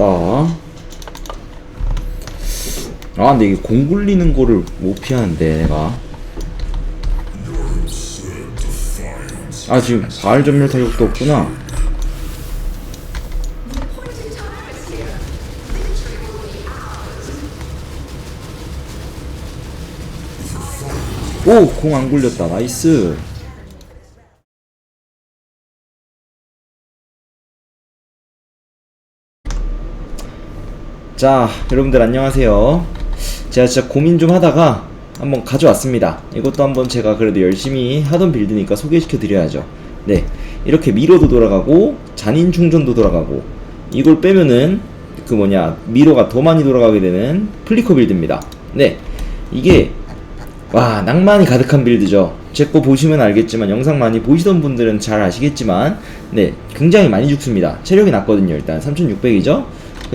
봅시다. 아, 근데 이게 공 굴리는 거를 못 피하는데, 내가. 아, 지금 가을 전멸 타격도 없구나. 오! 공 안 굴렸다. 나이스. 자, 여러분들 안녕하세요. 제가 진짜 고민 좀 하다가 한번 가져왔습니다. 이것도 한번 제가 그래도 열심히 하던 빌드니까 소개시켜 드려야죠. 네. 이렇게 미로도 돌아가고, 잔인 충전도 돌아가고, 이걸 빼면은 그 뭐냐, 미로가 더 많이 돌아가게 되는 플리커 빌드입니다. 네. 이게, 와, 낭만이 가득한 빌드죠. 제 거 보시면 알겠지만, 영상 많이 보시던 분들은 잘 아시겠지만, 네. 굉장히 많이 죽습니다. 체력이 낮거든요, 일단. 3600이죠?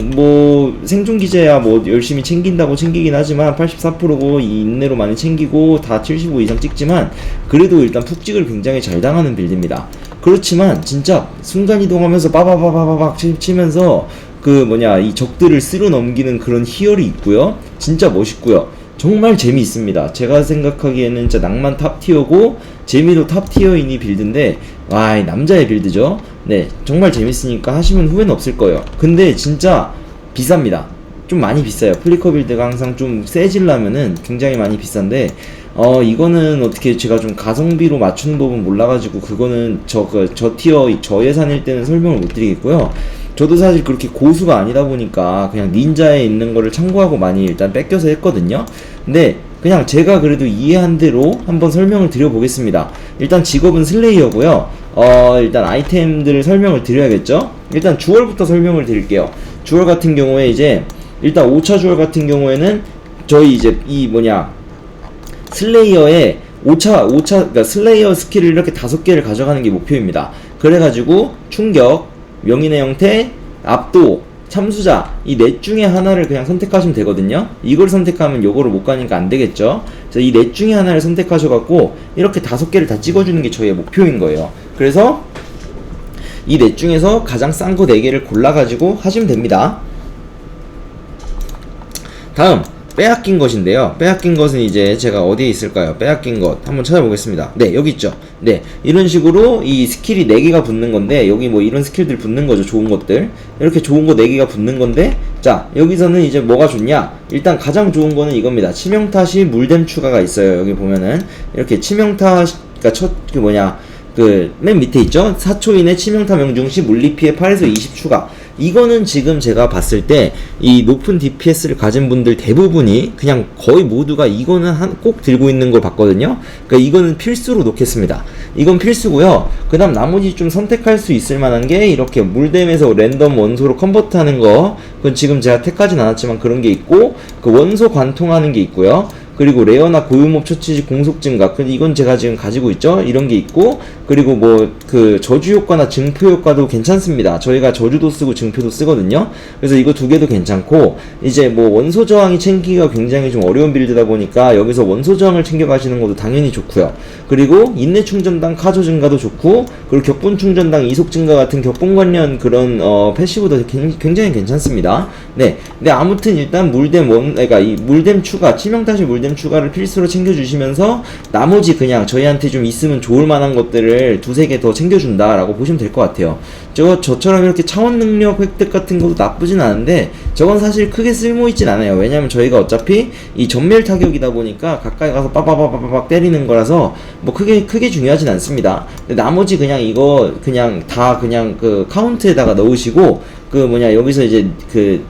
뭐 생존 기재야 뭐 열심히 챙긴다고 챙기긴 하지만 84%고 이 인내로 많이 챙기고 다 75 이상 찍지만 그래도 일단 푹찍을 굉장히 잘 당하는 빌드입니다. 그렇지만 진짜 순간 이동하면서 빠바바바바박 치- 치면서 그 뭐냐 이 적들을 쓸어 넘기는 그런 희열이 있고요. 진짜 멋있고요. 정말 재미있습니다. 제가 생각하기에는 진짜 낭만 탑 티어고 재미도 탑 티어인 이 빌드인데 와, 이 남자의 빌드죠. 네, 정말 재밌으니까 하시면 후회는 없을 거예요. 근데 진짜 비쌉니다. 좀 많이 비싸요. 플리커 빌드가 항상 좀 세질라면은 굉장히 많이 비싼데 어 이거는 어떻게 제가 좀 가성비로 맞추는 법은 몰라가지고 그거는 저그저 티어 저 예산일 때는 설명을 못 드리겠고요. 저도 사실 그렇게 고수가 아니다 보니까 그냥 닌자에 있는 거를 참고하고 많이 일단 뺏겨서 했거든요. 근데 그냥 제가 그래도 이해한 대로 한번 설명을 드려보겠습니다. 일단 직업은 슬레이어고요. 어, 일단 아이템들을 설명을 드려야겠죠? 일단 주얼부터 설명을 드릴게요. 주얼 같은 경우에 이제 일단 5차 주얼 같은 경우에는 저희 이제 이 뭐냐 슬레이어의 5차 5차 그러니까 슬레이어 스킬을 이렇게 다섯 개를 가져가는 게 목표입니다. 그래 가지고 충격, 명인의 형태, 압도, 참수자 이 넷 중에 하나를 그냥 선택하시면 되거든요. 이걸 선택하면 요거를 못 가니까 안 되겠죠. 이 넷 중에 하나를 선택하셔갖고 이렇게 다섯 개를 다 찍어주는 게 저희의 목표인 거예요. 그래서 이 넷 중에서 가장 싼 거 네 개를 골라가지고 하시면 됩니다. 다음 빼앗긴 것인데요. 빼앗긴 것은 이제 제가 어디에 있을까요? 빼앗긴 것 한번 찾아보겠습니다. 네 여기 있죠. 네 이런 식으로 이 스킬이 4개가 붙는 건데 여기 뭐 이런 스킬들 붙는 거죠. 좋은 것들 이렇게 좋은 거 4개가 붙는 건데 자 여기서는 이제 뭐가 좋냐? 일단 가장 좋은 거는 이겁니다. 치명타 시 물댐 추가가 있어요. 여기 보면은 이렇게 치명타 그러니까 첫그 뭐냐 그 맨 밑에 있죠? 4초 이내 치명타 명중 시 물리 피해 8에서 20 추가. 이거는 지금 제가 봤을 때 이 높은 DPS를 가진 분들 대부분이 그냥 거의 모두가 이거는 한 꼭 들고 있는 걸 봤거든요. 그러니까 이거는 필수로 놓겠습니다. 이건 필수고요. 그 다음 나머지 좀 선택할 수 있을 만한 게 이렇게 물댐에서 랜덤 원소로 컨버트 하는 거. 그건 지금 제가 택하진 않았지만 그런 게 있고 그 원소 관통하는 게 있고요. 그리고 레어나 고유몹 처치 시 공속 증가. 근데 이건 제가 지금 가지고 있죠. 이런 게 있고 그리고 뭐 그 저주 효과나 증표 효과도 괜찮습니다. 저희가 저주도 쓰고 증표도 쓰거든요. 그래서 이거 두 개도 괜찮고 이제 뭐 원소 저항이 챙기기가 굉장히 좀 어려운 빌드다 보니까 여기서 원소 저항을 챙겨 가시는 것도 당연히 좋고요. 그리고 인내 충전당 카조 증가도 좋고 그리고 격분 충전당 이속 증가 같은 격분 관련 그런 어 패시브도 굉- 굉장히 괜찮습니다. 네. 근데 아무튼 일단 물댐 원 그러니까 이 물댐 추가 치명타시 물댐 추가를 필수로 챙겨 주시면서 나머지 그냥 저희한테 좀 있으면 좋을 만한 것들을 두세 개 더 챙겨 준다라고 보시면 될 것 같아요. 저 저처럼 이렇게 차원 능력 획득 같은 것도 나쁘진 않은데 저건 사실 크게 쓸모 있진 않아요. 왜냐면 저희가 어차피 이 전멸 타격이다 보니까 가까이 가서 빠바바바박 때리는 거라서 뭐 크게 크게 중요하진 않습니다. 나머지 그냥 이거 그냥 다 그냥 그 카운트에다가 넣으시고 그 뭐냐 여기서 이제 그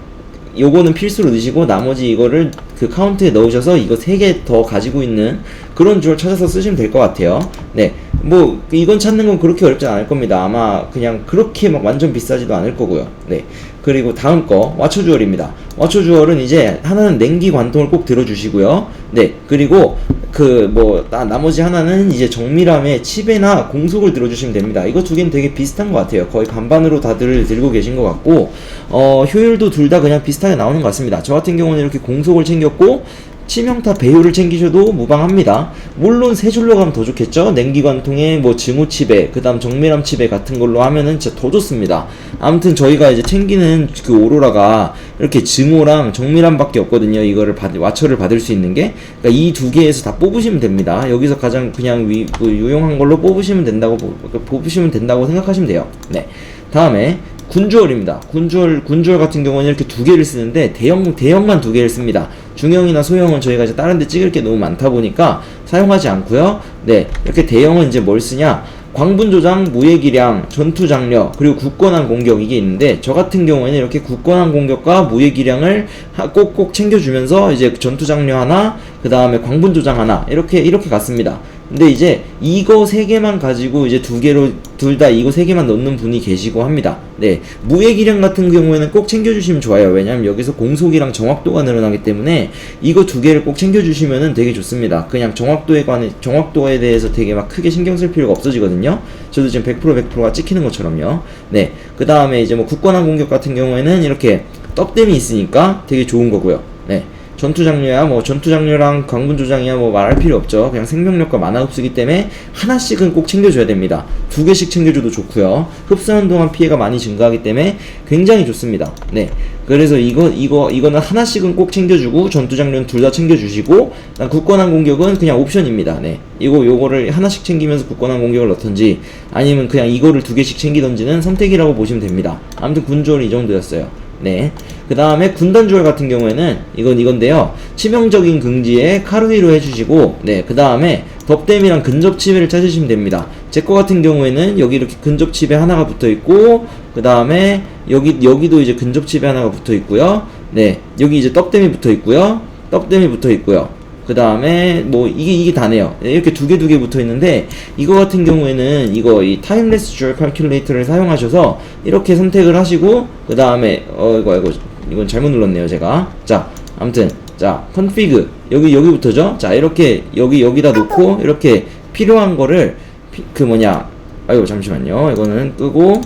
요거는 필수로 넣으시고 나머지 이거를 그 카운트에 넣으셔서 이거 세개더 가지고 있는 그런 줄 찾아서 쓰시면 될 것 같아요. 네. 뭐 이건 찾는 건 그렇게 어렵지 않을 겁니다. 아마 그냥 그렇게 막 완전 비싸지도 않을 거고요. 네. 그리고 다음 거 와초 주얼입니다. 와초 주얼은 이제 하나는 냉기 관통을 꼭 들어주시고요. 네. 그리고 그 뭐 나머지 하나는 이제 정밀함에 칩에나 공속을 들어주시면 됩니다. 이거 두 개는 되게 비슷한 것 같아요. 거의 반반으로 다들 들고 계신 것 같고 어 효율도 둘 다 그냥 비슷하게 나오는 것 같습니다. 저 같은 경우는 이렇게 공속을 챙겼고 치명타 배율을 챙기셔도 무방합니다. 물론 세 줄로 가면 더 좋겠죠. 냉기관통에 뭐 증오치배, 그다음 정밀함 치배 같은 걸로 하면은 진짜 더 좋습니다. 아무튼 저희가 이제 챙기는 그 오로라가 이렇게 증오랑 정밀함밖에 없거든요. 이거를 받 와처를 받을 수 있는 게 그러니까 이 두 개에서 다 뽑으시면 됩니다. 여기서 가장 그냥 위, 그 유용한 걸로 뽑으시면 된다고 보- 뽑으시면 된다고 생각하시면 돼요. 네. 다음에 군주얼입니다. 군주얼 군주얼 같은 경우는 이렇게 두 개를 쓰는데 대형 대형만 두 개를 씁니다. 중형이나 소형은 저희가 이제 다른 데 찍을 게 너무 많다 보니까 사용하지 않고요. 네. 이렇게 대형은 이제 뭘 쓰냐? 광분 조장, 무예기량, 전투 장력, 그리고 굳건한 공격 이게 있는데 저 같은 경우에는 이렇게 굳건한 공격과 무예기량을 하- 꼭꼭 챙겨주면서 이제 전투 장력 하나, 그 다음에 광분 조장 하나 이렇게 이렇게 갔습니다. 근데 이제 이거 세 개만 가지고 이제 두 개로 둘 다 이거 세 개만 넣는 분이 계시고 합니다. 네, 무예기량 같은 경우에는 꼭 챙겨주시면 좋아요. 왜냐하면 여기서 공속이랑 정확도가 늘어나기 때문에 이거 두 개를 꼭 챙겨주시면은 되게 좋습니다. 그냥 정확도에 관해 정확도에 대해서 되게 막 크게 신경 쓸 필요가 없어지거든요. 저도 지금 100% 100%가 찍히는 것처럼요. 네, 그 다음에 이제 뭐 굳건한 공격 같은 경우에는 이렇게 떡댐이 있으니까 되게 좋은 거고요. 네. 전투 장류야 뭐 전투 장류랑 강분 조장이야 뭐 말할 필요 없죠. 그냥 생명력과 만화 흡수기 때문에 하나씩은 꼭 챙겨줘야 됩니다. 두 개씩 챙겨줘도 좋고요. 흡수하는 동안 피해가 많이 증가하기 때문에 굉장히 좋습니다. 네. 그래서 이거 이거 이거는 하나씩은 꼭 챙겨주고 전투 장류는 둘 다 챙겨주시고 굳건한 공격은 그냥 옵션입니다. 네. 이거 요거를 하나씩 챙기면서 굳건한 공격을 넣던지 아니면 그냥 이거를 두 개씩 챙기던지는 선택이라고 보시면 됩니다. 아무튼 군주얼이 이 정도였어요 네. 그 다음에 군단주얼 같은 경우에는 이건 이건데요. 치명적인 긍지에 카르위로 해주시고, 네. 그 다음에 덥댐이랑 근접 치배를 찾으시면 됩니다. 제 거 같은 경우에는 여기 이렇게 근접 치배 하나가 붙어 있고, 그 다음에 여기, 여기도 이제 근접 치배 하나가 붙어 있고요. 네. 여기 이제 떡댐이 붙어 있고요. 떡댐이 붙어 있고요. 그 다음에 뭐 이게 이게 다네요. 이렇게 두 개 두 개 붙어 있는데 이거 같은 경우에는 이거 이 타임레스 줄 칼큘레이터를 사용하셔서 이렇게 선택을 하시고 그 다음에 어 이거 이거 이건 잘못 눌렀네요 제가. 자 아무튼 자 컨피그 여기 여기부터죠. 자 이렇게 여기 여기다 놓고 이렇게 필요한 거를 피- 그 뭐냐 아이고 잠시만요. 이거는 끄고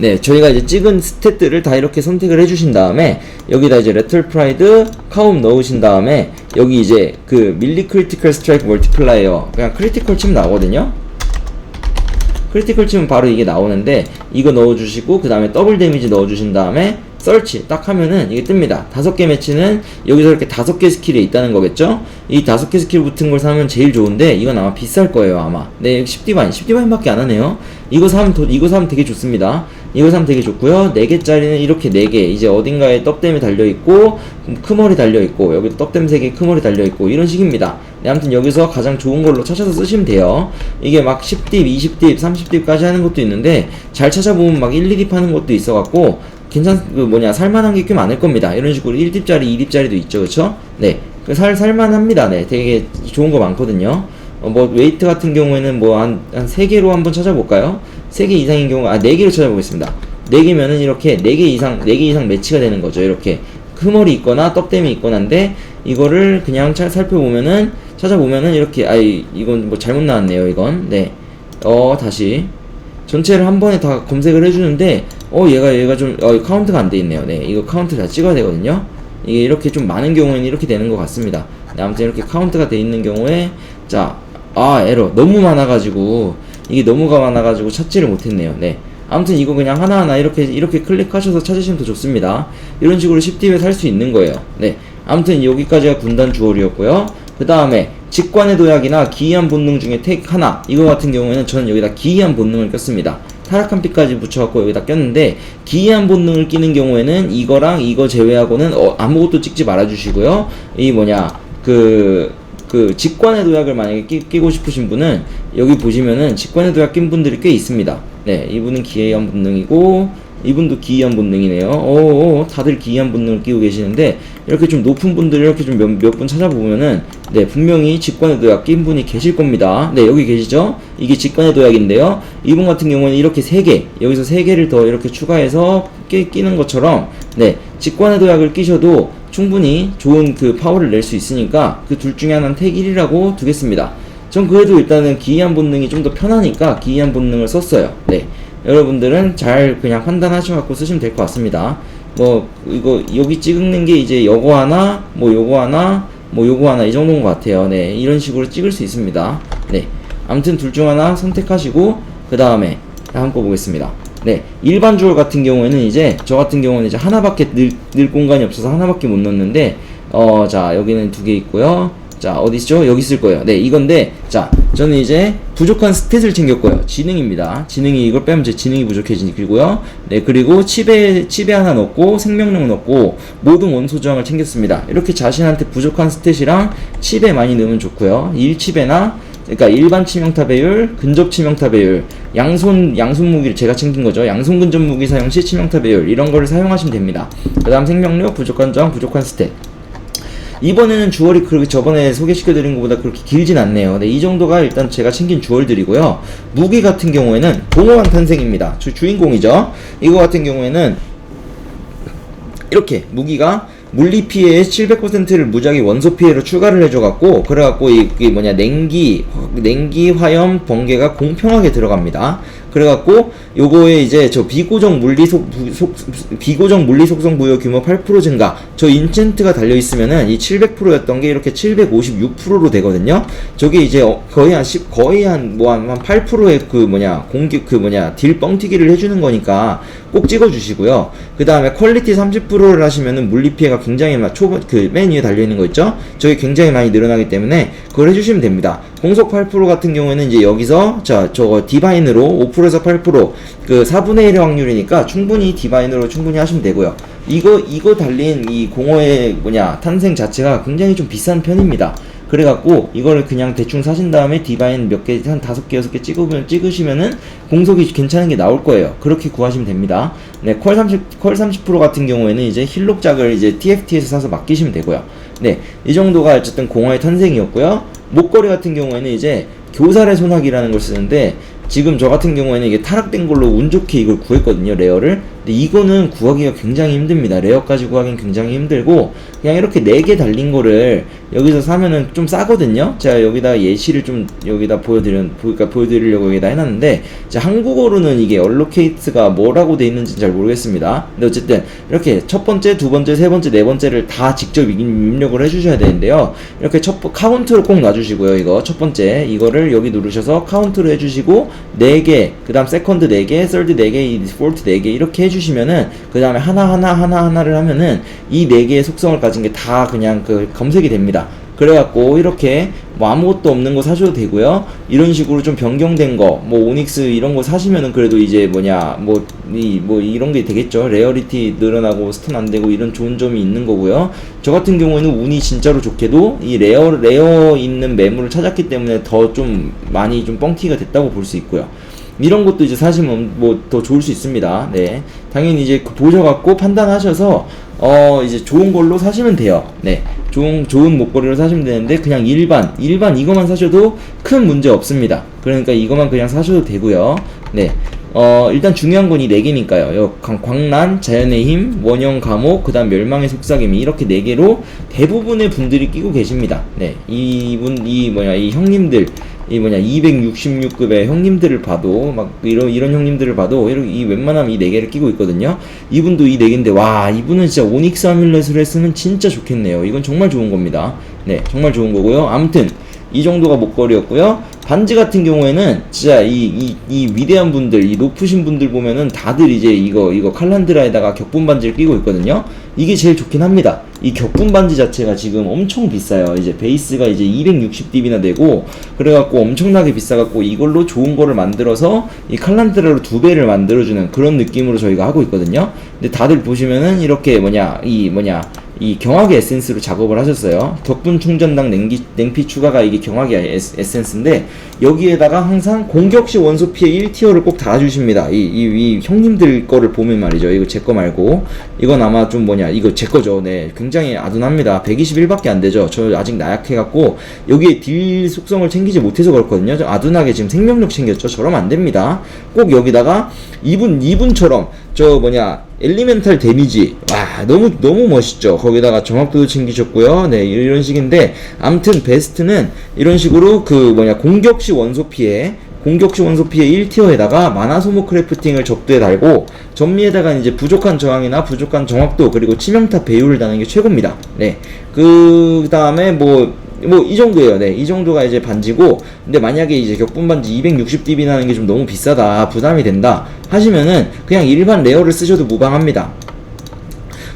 네, 저희가 이제 찍은 스탯들을 다 이렇게 선택을 해주신 다음에 여기다 이제 레틀 프라이드 카움 넣으신 다음에 여기 이제 그 밀리 크리티컬 스트라이크 멀티플라이어 그냥 크리티컬 치면 나오거든요. 크리티컬 치면 바로 이게 나오는데 이거 넣어주시고 그 다음에 더블 데미지 넣어주신 다음에 설치 딱 하면은 이게 뜹니다. 다섯 개 매치는 여기서 이렇게 다섯 개 스킬이 있다는 거겠죠? 이 다섯 개 스킬 붙은 걸 사면 제일 좋은데 이건 아마 비쌀 거예요 아마. 네 10디바인 10디바인 밖에 안 하네요. 이거 사면 더, 이거 사면 되게 좋습니다. 이거 사면 되게 좋고요. 4개짜리는 이렇게 4개 이제 어딘가에 떡댐이 달려있고 크머리 달려있고 여기 떡댐 3개 크머리 달려있고 이런 식입니다. 네, 아무튼 여기서 가장 좋은 걸로 찾아서 쓰시면 돼요. 이게 막 10딥, 20딥, 30딥까지 하는 것도 있는데 잘 찾아보면 막 1, 2딥 하는 것도 있어갖고 괜찮 그 뭐냐 살만한 게 꽤 많을 겁니다. 이런 식으로 1딥짜리, 2딥짜리도 있죠, 그렇죠? 네, 그살 살만합니다. 네, 되게 좋은 거 많거든요. 어, 뭐 웨이트 같은 경우에는 뭐한한 세 개로 한번 찾아볼까요? 세 개 이상인 경우 아네 개로 찾아보겠습니다. 네 개면은 이렇게 네 개 이상 네 개 이상 매치가 되는 거죠. 이렇게 흐머리 있거나 떡댐이 있거나인데 이거를 그냥 잘 살펴보면은 찾아보면은 이렇게 아이 이건 뭐 잘못 나왔네요. 이건 네. 어 다시 전체를 한 번에 다 검색을 해주는데 어 얘가 얘가 좀 어, 카운트가 안 돼 있네요. 네 이거 카운트 다 찍어야 되거든요. 이게 이렇게 좀 많은 경우에는 이렇게 되는 것 같습니다. 네, 아무튼 이렇게 카운트가 돼 있는 경우에 자 아 에러 너무 많아가지고 이게 너무가 많아가지고 찾지를 못했네요. 네. 아무튼 이거 그냥 하나하나 이렇게 이렇게 클릭하셔서 찾으시면 더 좋습니다. 이런 식으로 10딥에 살 수 있는 거예요. 네. 아무튼 여기까지가 군단 주얼이었고요. 그 다음에 직관의 도약이나 기이한 본능 중에 택 하나 이거 같은 경우에는 저는 여기다 기이한 본능을 꼈습니다. 타락한 피까지 붙여갖고 여기다 꼈는데 기이한 본능을 끼는 경우에는 이거랑 이거 제외하고는 어, 아무것도 찍지 말아주시고요. 이 뭐냐 그 그 직관의 도약을 만약에 끼, 끼고 싶으신 분은 여기 보시면은 직관의 도약 낀 분들이 꽤 있습니다. 네, 이분은 기이한 본능이고 이분도 기이한 본능이네요. 오, 다들 기이한 본능을 끼고 계시는데 이렇게 좀 높은 분들 이렇게 좀 몇 분 찾아보면은 네 분명히 직관의 도약 낀 분이 계실 겁니다. 네 여기 계시죠? 이게 직관의 도약인데요. 이분 같은 경우는 이렇게 세 개 여기서 세 개를 더 이렇게 추가해서 끼, 끼는 것처럼 네 직관의 도약을 끼셔도 충분히 좋은 그 파워를 낼 수 있으니까 그 둘 중에 하나는 택 1이라고 두겠습니다. 전 그래도 일단은 기이한 본능이 좀 더 편하니까 기이한 본능을 썼어요. 네. 여러분들은 잘 그냥 판단하셔갖고 쓰시면 될 것 같습니다. 뭐, 이거, 여기 찍는 게 이제 요거 하나, 뭐 요거 하나, 뭐 요거 하나 이 정도인 것 같아요. 네, 이런 식으로 찍을 수 있습니다. 네, 아무튼 둘 중 하나 선택하시고 그 다음에 한번 보겠습니다. 네, 일반 주얼 같은 경우에는 이제 저 같은 경우는 이제 하나밖에 늘, 늘 공간이 없어서 하나밖에 못 넣는데 어, 자 여기는 두 개 있고요. 자 어디 있죠? 여기 있을 거예요. 네, 이건데 자 저는 이제 부족한 스탯을 챙겼고요. 지능입니다. 지능이 이걸 빼면 제 지능이 부족해지고요. 네, 그리고 칩에 칩에 하나 넣고 생명력 넣고 모든 원소 저항을 챙겼습니다. 이렇게 자신한테 부족한 스탯이랑 칩에 많이 넣으면 좋고요. 1칩에나 그러니까 일반 치명타 배율, 근접 치명타 배율, 양손 양손 무기를 제가 챙긴 거죠. 양손 근접 무기 사용 시 치명타 배율 이런 거를 사용하시면 됩니다. 그다음 생명력, 부족한 저항, 부족한 스탯. 이번에는 주얼이 그렇게 저번에 소개시켜드린 것보다 그렇게 길진 않네요. 네, 이 정도가 일단 제가 챙긴 주얼들이고요. 무기 같은 경우에는 공허한 탄생입니다. 주, 주인공이죠. 이거 같은 경우에는 이렇게 무기가 물리 피해의 700%를 무작위 원소 피해로 추가를 해줘갖고 그래갖고 이, 이 뭐냐 냉기 냉기 화염 번개가 공평하게 들어갑니다. 그래갖고 요거에 이제 저 비고정 물리 속, 부- 속 비고정 물리 속성 부여 규모 8% 증가 저 인챈트가 달려 있으면은 이 700%였던 게 이렇게 756%로 되거든요. 저게 이제 어- 거의 한 10, 거의 한 뭐 한 8%의 그 뭐냐 공격 그 뭐냐 딜 뻥튀기를 해주는 거니까 꼭 찍어주시고요. 그 다음에 퀄리티 30%를 하시면은 물리 피해가 굉장히 막 초반 그 맨 위에 달려 있는 거 있죠? 저게 굉장히 많이 늘어나기 때문에 그걸 해주시면 됩니다. 공속 8% 같은 경우에는 이제 여기서 자 저거 디바인으로 5%에서 8%그 4분의 1의 확률이니까 충분히 디바인으로 충분히 하시면 되고요. 이거 이거 달린 이 공허의 뭐냐 탄생 자체가 굉장히 좀 비싼 편입니다. 그래갖고 이거를 그냥 대충 사신 다음에 디바인 몇 개 한 다섯 개 여섯 개 찍으면 찍으시면은 공속이 괜찮은 게 나올 거예요. 그렇게 구하시면 됩니다. 네, 퀄 30, 퀄30% 같은 경우에는 이제 힐록작을 이제 TFT에서 사서 맡기시면 되고요. 네, 이 정도가 어쨌든 공허의 탄생이었고요. 목걸이 같은 경우에는 이제 교살의 소나기라는 걸 쓰는데 지금 저 같은 경우에는 이게 타락된 걸로 운 좋게 이걸 구했거든요 레어를. 근데 이거는 구하기가 굉장히 힘듭니다. 레어까지 구하기는 굉장히 힘들고 그냥 이렇게 4개 달린 거를 여기서 사면은 좀 싸거든요. 제가 여기다 예시를 좀 여기다 보여드려 그러니까 보여드리려고 여기다 해놨는데 자 한국어로는 이게 얼로케이트가 뭐라고 돼 있는지 잘 모르겠습니다. 근데 어쨌든 이렇게 첫 번째 두 번째 세 번째 네 번째를 다 직접 입- 입력을 해주셔야 되는데요. 이렇게 첫 번- 카운트를 꼭 놔주시고요 이거. 첫 번째 이거를 여기 누르셔서 카운트를 해주시고 4개 그 다음 세컨드 4개 썰드 4개 이 디폴트 4개 이렇게 해주시면은 그 다음에 하나하나 하나하나를 하면은 이 4개의 속성을 가진 게 다 그냥 그 검색이 됩니다 그래갖고 이렇게 뭐 아무것도 없는 거 사셔도 되고요. 이런 식으로 좀 변경된 거, 뭐 오닉스 이런 거 사시면은 그래도 이제 뭐냐, 뭐이뭐 이런 게 되겠죠. 레어리티 늘어나고 스턴 안 되고 이런 좋은 점이 있는 거고요. 저 같은 경우에는 운이 진짜로 좋게도 이 레어 레어 있는 매물을 찾았기 때문에 더 좀 많이 좀 뻥튀기가 됐다고 볼 수 있고요. 이런 것도 이제 사시면 뭐 더 좋을 수 있습니다. 네. 당연히 이제 그 보셔갖고 판단하셔서 어 이제 좋은 걸로 사시면 돼요. 네. 좋은 좋은 목걸이를 사시면 되는데 그냥 일반 일반 이거만 사셔도 큰 문제 없습니다. 그러니까 이거만 그냥 사셔도 되고요. 네. 어 일단 중요한 건이네 개니까요. 요 광- 광란, 자연의 힘, 원형 감옥, 그 다음 멸망의 속삭임이 이렇게 네 개로 대부분의 분들이 끼고 계십니다. 네. 이분 이 뭐냐 이 형님들 이 뭐냐 266급의 형님들을 봐도 막 이런 이런 형님들을 봐도 이렇게 이 웬만하면 이네 개를 끼고 있거든요. 이분도 이네 개인데 와 이분은 진짜 오닉스 아뮬렛을 했으면 진짜 좋겠네요. 이건 정말 좋은 겁니다. 네 정말 좋은 거고요. 아무튼 이 정도가 목걸이였고요. 반지 같은 경우에는 진짜 이, 이, 이 위대한 분들, 이 높으신 분들 보면은 다들 이제 이거, 이거 칼란드라에다가 격분 반지를 끼고 있거든요. 이게 제일 좋긴 합니다. 이 격분 반지 자체가 지금 엄청 비싸요. 이제 베이스가 이제 260db나 되고, 그래갖고 엄청나게 비싸갖고 이걸로 좋은 거를 만들어서 이 칼란드라로 두 배를 만들어주는 그런 느낌으로 저희가 하고 있거든요. 근데 다들 보시면은 이렇게 뭐냐, 이 뭐냐, 이 경화기 에센스로 작업을 하셨어요. 격분 충전당 냉기, 냉피 추가가 이게 경화기 에센스인데 여기에다가 항상 공격시 원소 피해 1티어를 꼭 달아주십니다. 이, 이, 이 형님들 거를 보면 말이죠. 이거 제 거 말고 이건 아마 좀 뭐냐 이거 제 거죠. 네, 굉장히 아둔합니다. 121밖에 안 되죠. 저 아직 나약해갖고 여기에 딜 속성을 챙기지 못해서 그렇거든요. 저 아둔하게 지금 생명력 챙겼죠. 저러면 안 됩니다. 꼭 여기다가 이분 이분처럼 저 뭐냐 엘리멘탈 데미지 와 너무 너무 멋있죠 거기다가 정확도도 챙기셨고요 네 이런 식인데 암튼 베스트는 이런 식으로 그 뭐냐 공격 시 원소 피해 공격시 원소 피해 1티어에다가 마나 소모 크래프팅을 적두에 달고 전미에다가 이제 부족한 저항이나 부족한 정확도 그리고 치명타 배율을 다는 게 최고입니다. 네. 그 다음에 뭐 뭐 이 정도예요. 네. 이 정도가 이제 반지고 근데 만약에 이제 격분 반지 260dB 나는 게 좀 너무 비싸다. 부담이 된다. 하시면은 그냥 일반 레어를 쓰셔도 무방합니다.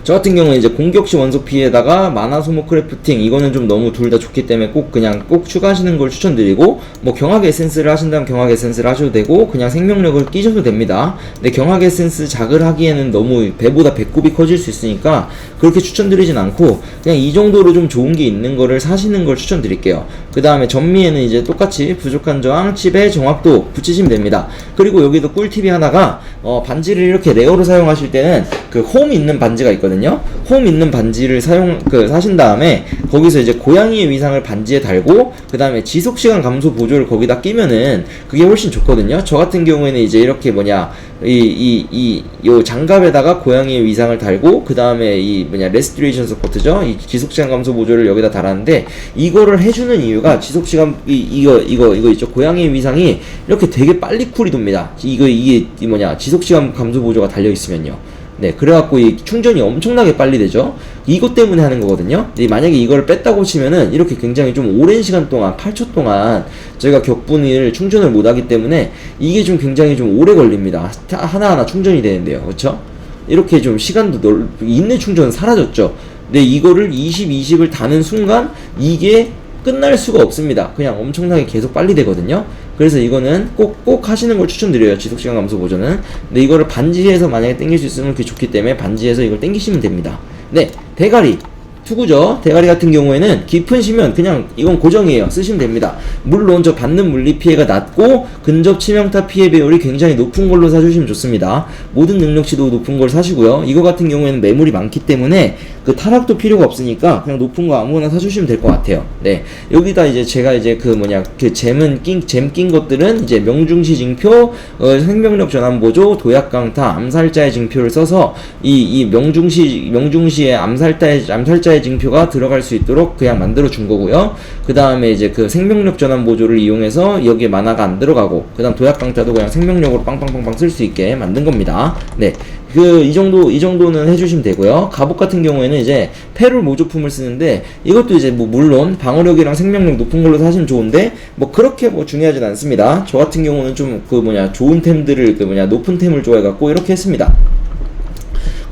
저 같은 경우는 이제 공격시 원소 피에다가 마나 소모 크래프팅 이거는 좀 너무 둘 다 좋기 때문에 꼭 그냥 꼭 추가하시는 걸 추천드리고 뭐 경학 에센스를 하신다면 경학 에센스를 하셔도 되고 그냥 생명력을 끼셔도 됩니다. 근데 경학 에센스 작을 하기에는 너무 배보다 배꼽이 커질 수 있으니까 그렇게 추천드리진 않고 그냥 이 정도로 좀 좋은 게 있는 거를 사시는 걸 추천드릴게요. 그 다음에 전미에는 이제 똑같이 부족한 저항, 칩의 정확도 붙이시면 됩니다. 그리고 여기도 꿀팁이 하나가 어, 반지를 이렇게 레어로 사용하실 때는 그 홈 있는 반지가 있거든요. 홈 있는 반지를 사용 그 사신 다음에 거기서 이제 고양이의 위상을 반지에 달고 그 다음에 지속 시간 감소 보조를 거기다 끼면은 그게 훨씬 좋거든요. 저 같은 경우에는 이제 이렇게 뭐냐 이 이 이 요 장갑에다가 고양이의 위상을 달고 그 다음에 이 뭐냐 레스트레이션 서포트죠. 이 지속 시간 감소 보조를 여기다 달았는데 이거를 해주는 이유가 지속 시간 이 이거 이거 이거 있죠. 고양이의 위상이 이렇게 되게 빨리 쿨이 돕니다. 이거 이게 이 뭐냐 지속 시간 감소 보조가 달려 있으면요. 네, 그래갖고 이 충전이 엄청나게 빨리 되죠. 이것 때문에 하는 거거든요. 만약에 이걸 뺐다고 치면은 이렇게 굉장히 좀 오랜 시간 동안 8초 동안 저희가 격분을 충전을 못하기 때문에 이게 좀 굉장히 좀 오래 걸립니다. 하- 하나하나 충전이 되는데요, 그렇죠? 이렇게 좀 시간도 넓 인내 충전 사라졌죠. 근데 이거를 20, 20을 다는 순간 이게 끝날 수가 없습니다. 그냥 엄청나게 계속 빨리 되거든요. 그래서 이거는 꼭, 꼭 하시는 걸 추천드려요. 지속시간 감소 보조는. 근데 이거를 반지에서 만약에 땡길 수 있으면 그게 좋기 때문에 반지에서 이걸 땡기시면 됩니다. 네, 대가리. 투구죠. 대가리 같은 경우에는 깊은 시면 그냥 이건 고정이에요. 쓰시면 됩니다. 물론 저 받는 물리 피해가 낮고 근접 치명타 피해 배율이 굉장히 높은 걸로 사주시면 좋습니다. 모든 능력치도 높은 걸 사시고요. 이거 같은 경우에는 매물이 많기 때문에 그 타락도 필요가 없으니까 그냥 높은 거 아무거나 사주시면 될 것 같아요. 네. 여기다 이제 제가 이제 그 뭐냐 그 잼은 낀 잼 낀 것들은 이제 명중시 징표, 어, 생명력 전환 보조, 도약 강타, 암살자의 징표를 써서 이 이 명중시 명중시의 암살자의 암살자의 징표가 들어갈 수 있도록 그냥 만들어 준 거고요. 그 다음에 이제 그 생명력 전환 보조를 이용해서 여기에 만화가 안 들어가고 그 다음 도약 강타도 그냥 생명력으로 빵빵빵빵 쓸 수 있게 만든 겁니다. 네. 그 이 정도 이 정도는 해주시면 되고요. 갑옷 같은 경우에는 이제 페룰 모조품을 쓰는데 이것도 이제 뭐 물론 방어력이랑 생명력 높은 걸로 사시면 좋은데 뭐 그렇게 뭐 중요하진 않습니다. 저 같은 경우는 좀 그 뭐냐 좋은 템들을 그 뭐냐 높은 템을 좋아해갖고 이렇게 했습니다.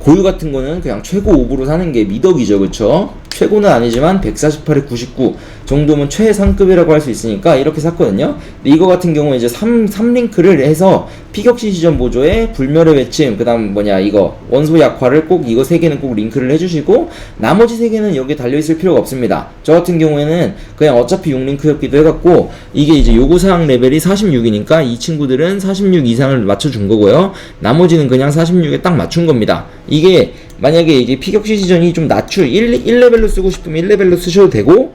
고유 같은 거는 그냥 최고 5부로 사는 게 미덕이죠, 그쵸? 최고는 아니지만 148에 99 정도면 최상급이라고 할 수 있으니까 이렇게 샀거든요. 이거 같은 경우는 이제 3, 3링크를 해서 피격시 시전 보조에 불멸의 외침, 그 다음 뭐냐, 이거 원소 약화를 꼭 이거 3개는 꼭 링크를 해주시고 나머지 3개는 여기 달려있을 필요가 없습니다. 저 같은 경우에는 그냥 어차피 6링크였기도 해갖고 이게 이제 요구사항 레벨이 46이니까 이 친구들은 46 이상을 맞춰준 거고요. 나머지는 그냥 46에 딱 맞춘 겁니다. 이게 만약에 이게 피격시 시전이 좀 낮출 1, 1레벨로 쓰고 싶으면 1레벨로 쓰셔도 되고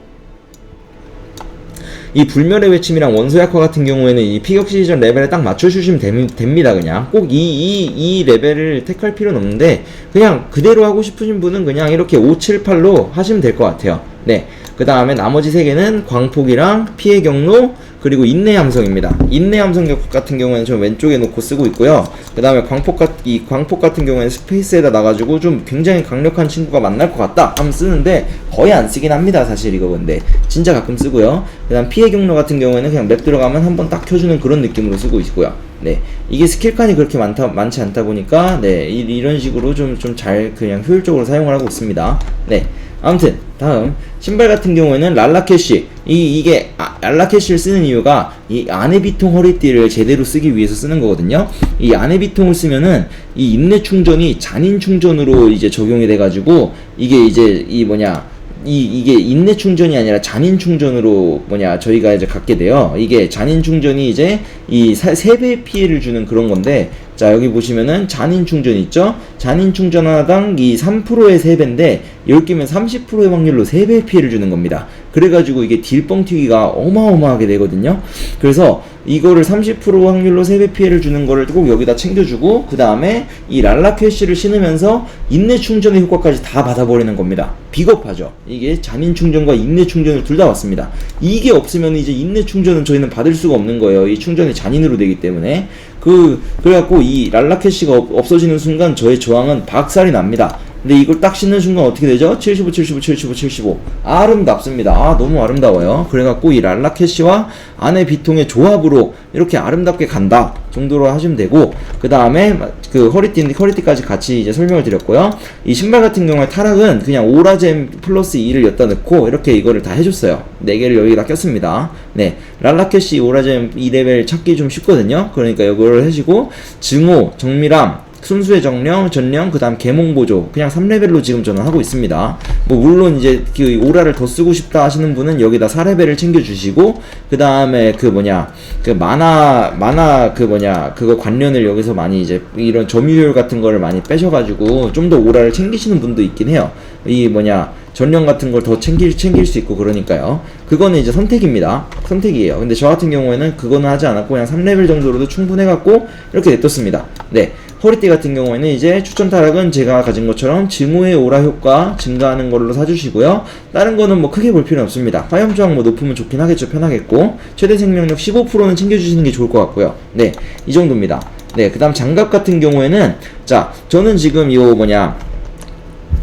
이 불멸의 외침이랑 원소 약화 같은 경우에는 이 피격 시전 레벨에 딱 맞춰주시면 됨, 됩니다 그냥. 꼭 이 이 이 레벨을 택할 필요는 없는데 그냥 그대로 하고 싶으신 분은 그냥 이렇게 5, 7, 8로 하시면 될 것 같아요. 네그 다음에 나머지 세 개는 광폭이랑 피해 경로 그리고 인내 함성입니다. 인내 함성 같은 경우에는 좀 왼쪽에 놓고 쓰고 있고요. 그 다음에 광폭 같, 이 광폭 같은 경우에는 스페이스에다 놔가지고 좀 굉장히 강력한 친구가 만날 것 같다 하면 쓰는데 거의 안 쓰긴 합니다. 사실 이거 근데 진짜 가끔 쓰고요. 그 다음 피해 경로 같은 경우에는 그냥 맵 들어가면 한번 딱 켜주는 그런 느낌으로 쓰고 있고요. 네. 이게 스킬칸이 그렇게 많다, 많지 않다 보니까, 네. 이, 이런 식으로 좀, 좀 잘 그냥 효율적으로 사용을 하고 있습니다. 네. 아무튼, 다음. 신발 같은 경우에는 랄라캐시. 이, 이게, 아, 랄라캐시를 쓰는 이유가, 이 아네비통 허리띠를 제대로 쓰기 위해서 쓰는 거거든요. 이 아네비통을 쓰면은, 이 인내 충전이 잔인 충전으로 이제 적용이 돼가지고, 이게 이제, 이 뭐냐, 이 이게 인내 충전이 아니라 잔인 충전으로 뭐냐 저희가 이제 갖게 돼요. 이게 잔인 충전이 이제 이 세배 피해를 주는 그런 건데 자 여기 보시면은 잔인 충전 있죠? 잔인 충전 하나당 이 3%의 3배인데 10개면 30%의 확률로 3배의 피해를 주는 겁니다. 그래가지고 이게 딜뻥 튀기가 어마어마하게 되거든요. 그래서 이거를 30% 확률로 3배 피해를 주는 거를 꼭 여기다 챙겨주고 그 다음에 이 랄라 캐시를 신으면서 인내 충전의 효과까지 다 받아버리는 겁니다. 비겁하죠. 이게 잔인 충전과 인내 충전을 둘 다 왔습니다. 이게 없으면 이제 인내 충전은 저희는 받을 수가 없는 거예요. 이 충전이 잔인으로 되기 때문에 그 그래갖고 이 랄라 캐시가 없- 없어지는 순간 저의 저항은 박살이 납니다. 근데 이걸 딱 신는 순간 어떻게 되죠? 75, 75, 75, 75. 아름답습니다. 아, 너무 아름다워요. 그래갖고 이 랄라 캐시와 안의 비통의 조합으로 이렇게 아름답게 간다 정도로 하시면 되고, 그 다음에 그 허리띠, 허리띠까지 같이 이제 설명을 드렸고요. 이 신발 같은 경우에 타락은 그냥 오라잼 플러스 2를 엿다 넣고 이렇게 이거를 다 해줬어요. 4개를 여기다 꼈습니다. 네. 랄라 캐시 오라잼 2레벨 찾기 좀 쉽거든요. 그러니까 이거를 하시고, 증오, 정밀함, 순수의 정령, 전령, 그 다음 개몽 보조 그냥 3레벨로 지금 저는 하고 있습니다. 뭐 물론 이제 그 오라를 더 쓰고 싶다 하시는 분은 여기다 4레벨을 챙겨주시고 그 다음에 그 뭐냐 그 만화 만화 그 뭐냐 그거 관련을 여기서 많이 이제 이런 점유율 같은 거를 많이 빼셔가지고 좀 더 오라를 챙기시는 분도 있긴 해요. 이 뭐냐 전령 같은 걸 더 챙길 챙길 수 있고 그러니까요. 그거는 이제 선택입니다. 선택이에요. 근데 저 같은 경우에는 그거는 하지 않았고 그냥 3레벨 정도로도 충분해 갖고 이렇게 냅뒀습니다. 네. 허리띠 같은 경우에는 이제 추천 타락은 제가 가진 것처럼 증오의 오라 효과 증가하는 걸로 사주시고요. 다른 거는 뭐 크게 볼 필요는 없습니다. 화염 저항 뭐 높으면 좋긴 하겠죠. 편하겠고. 최대 생명력 15%는 챙겨주시는 게 좋을 것 같고요. 네. 이 정도입니다. 네. 그 다음 장갑 같은 경우에는 자, 저는 지금 요 뭐냐.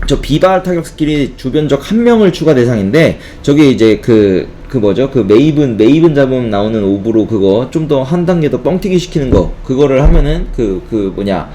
저 비발 타격 스킬이 주변적 한 명을 추가 대상인데 저게 이제 그 그 뭐죠? 그 메이븐 메이븐 잡으면 나오는 오브로 그거 좀 더 한 단계 더 뻥튀기 시키는 거. 그거를 하면은 그그 뭐냐.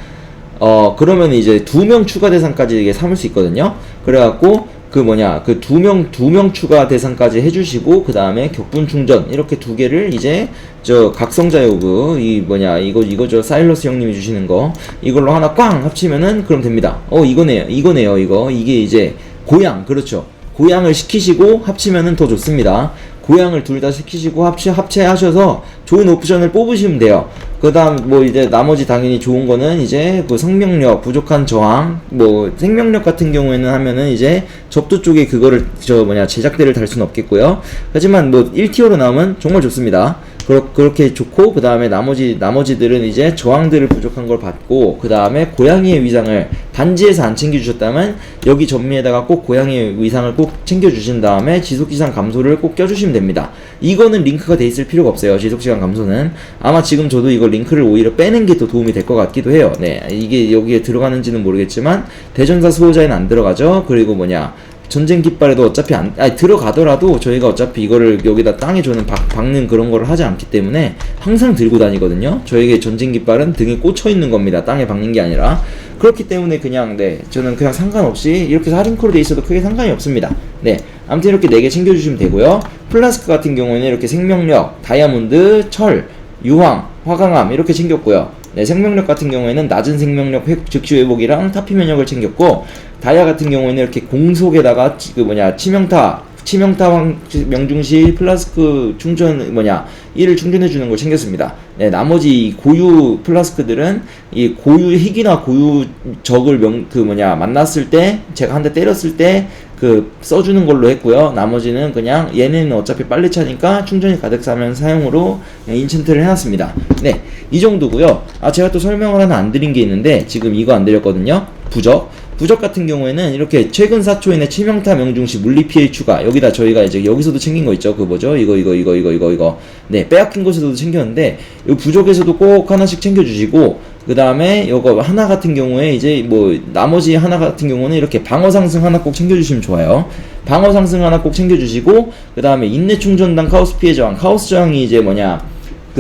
어 그러면 이제 두 명 추가 대상까지 이게 삼을 수 있거든요. 그래갖고 그 뭐냐. 그 두 명 두 명 추가 대상까지 해주시고 그 다음에 격분 충전. 이렇게 두 개를 이제 저 각성자 요구 이 뭐냐. 이거 이거 저 사일러스 형님이 주시는 거. 이걸로 하나 꽝 합치면은 그럼 됩니다. 어 이거네요. 이거네요 이거. 이게 이제 고양 그렇죠. 고양을 시키시고 합치면은 더 좋습니다. 고양을 둘 다 시키시고 합체 합체하셔서 좋은 옵션을 뽑으시면 돼요. 그 다음 뭐 이제 나머지 당연히 좋은 거는 이제 그 생명력 부족한 저항 뭐 생명력 같은 경우에는 하면은 이제 접두 쪽에 그거를 저 뭐냐 제작대를 달 수는 없겠고요. 하지만 뭐 1티어로 나오면 정말 좋습니다. 그렇, 그렇게 좋고 그 다음에 나머지 나머지들은 이제 저항들을 부족한 걸 받고 그 다음에 고양이의 위상을 단지에서 안 챙겨주셨다면 여기 전미에다가 꼭 고양이의 위상을 꼭 챙겨주신 다음에 지속시간 감소를 꼭 껴주시면 됩니다. 이거는 링크가 돼 있을 필요가 없어요. 지속시간 감소는 아마 지금 저도 이거 링크를 오히려 빼는 게 더 도움이 될 것 같기도 해요. 네 이게 여기에 들어가는지는 모르겠지만 대전사 수호자에는 안 들어가죠. 그리고 뭐냐 전쟁 깃발에도 어차피 안, 아니, 들어가더라도 저희가 어차피 이거를 여기다 땅에 저는 박, 박는 그런 거를 하지 않기 때문에 항상 들고 다니거든요. 저에게 전쟁 깃발은 등에 꽂혀 있는 겁니다. 땅에 박는 게 아니라. 그렇기 때문에 그냥, 네, 저는 그냥 상관없이 이렇게 할인코로 돼 있어도 크게 상관이 없습니다. 네. 아무튼 이렇게 4개 챙겨주시면 되고요. 플라스크 같은 경우에는 이렇게 생명력, 다이아몬드, 철, 유황, 화강암 이렇게 챙겼고요. 네, 생명력 같은 경우에는 낮은 생명력 회, 즉시 회복이랑 타피 면역을 챙겼고 다이아 같은 경우에는 이렇게 공속에다가 치- 그 뭐냐 치명타 치명타 황- 명중시 플라스크 충전 뭐냐 이를 충전해 주는 걸 챙겼습니다. 네, 나머지 이 고유 플라스크들은 이 고유 희귀나 고유 적을 명 그 뭐냐 만났을 때 제가 한 대 때렸을 때 그 써주는 걸로 했고요. 나머지는 그냥 얘는 어차피 빨리 차니까 충전이 가득 차면 사용으로 그냥 인챈트를 해놨습니다. 네, 이 정도고요. 아 제가 또 설명을 하나 안 드린 게 있는데 지금 이거 안 드렸거든요. 부적. 부적 같은 경우에는 이렇게 최근 사초인의 치명타 명중시 물리 피해 추가 여기다 저희가 이제 여기서도 챙긴 거 있죠 그 뭐죠 이거 이거 이거 이거 이거 이거 네 빼앗긴 곳에서도 챙겼는데 이 부적에서도 꼭 하나씩 챙겨주시고 그 다음에 요거 하나 같은 경우에 이제 뭐 나머지 하나 같은 경우는 이렇게 방어 상승 하나 꼭 챙겨주시면 좋아요. 방어 상승 하나 꼭 챙겨주시고 그 다음에 인내 충전당 카오스 피해 저항 카오스 저항이 이제 뭐냐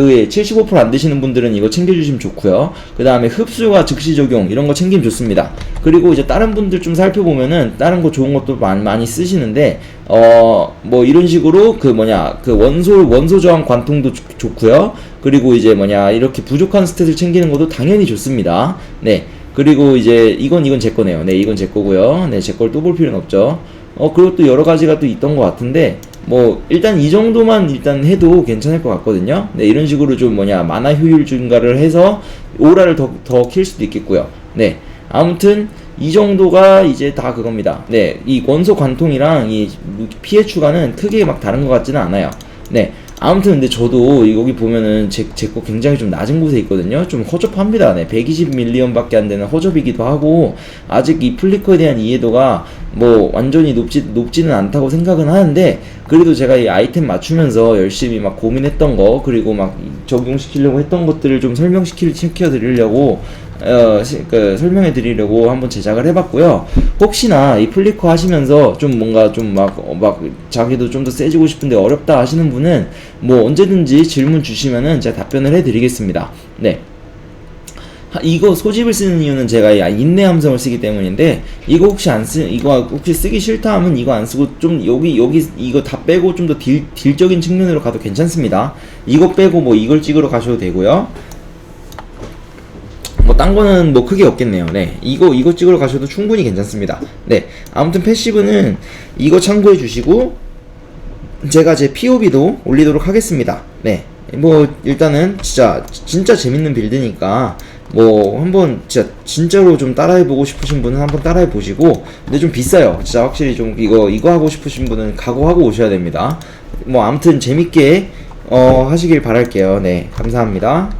그 75%안 드시는 분들은 이거 챙겨주시면 좋고요. 그 다음에 흡수와 즉시 적용 이런 거 챙기면 좋습니다. 그리고 이제 다른 분들 좀 살펴보면은 다른 거 좋은 것도 많이, 많이 쓰시는데 어 뭐 이런 식으로 그 뭐냐 그 원소 원소 저항 관통도 좋- 좋고요. 그리고 이제 뭐냐 이렇게 부족한 스탯을 챙기는 것도 당연히 좋습니다. 네. 그리고 이제 이건 이건 제 거네요. 네, 이건 제 거고요. 네, 제 걸 또 볼 필요는 없죠. 어 그리고 또 여러 가지가 또 있던 것 같은데 뭐 일단 이 정도만 일단 해도 괜찮을 것 같거든요. 네 이런 식으로 좀 뭐냐 만화 효율 증가를 해서 오라를 더 더 킬 수도 있겠고요. 네. 아무튼 이 정도가 이제 다 그겁니다. 네, 이 원소 관통이랑 이 피해 추가는 크게 막 다른 것 같지는 않아요. 네, 아무튼 근데 저도 이 여기 보면은 제 제 거 굉장히 좀 낮은 곳에 있거든요. 좀 허접합니다. 네, 120밀리언밖에 안 되는 허접이기도 하고 아직 이 플리커에 대한 이해도가 뭐 완전히 높지 높지는 않다고 생각은 하는데 그래도 제가 이 아이템 맞추면서 열심히 막 고민했던 거 그리고 막 적용시키려고 했던 것들을 좀 설명시킬 시켜 드리려고 어, 시- 그 설명해 드리려고 한번 제작을 해봤고요. 혹시나 이 플리커 하시면서 좀 뭔가 좀막막 자기도 좀 더 세지고 싶은데 어렵다 하시는 분은 뭐 언제든지 질문 주시면은 제가 답변을 해드리겠습니다. 네. 하- 이거 소집을 쓰는 이유는 제가 이 인내 함성을 쓰기 때문인데 이거 혹시 안 쓰 이거 혹시 쓰기 싫다 하면 이거 안 쓰고 좀 여기 여기 이거 다 빼고 좀더딜 딜적인 측면으로 가도 괜찮습니다. 이거 빼고 뭐 이걸 찍으러 가셔도 되고요. 뭐딴 거는 뭐 크게 없겠네요. 네. 이거 이거 찍으러 가셔도 충분히 괜찮습니다. 네. 아무튼 패시브는 이거 참고해 주시고 제가 제 POB도 올리도록 하겠습니다. 네. 뭐 일단은 진짜 진짜 재밌는 빌드니까 뭐 한번 진짜 진짜로 좀 따라해 보고 싶으신 분은 한번 따라해 보시고 근데 좀 비싸요. 진짜 확실히 좀 이거 이거 하고 싶으신 분은 각오하고 오셔야 됩니다. 뭐 아무튼 재밌게 어 하시길 바랄게요. 네. 감사합니다.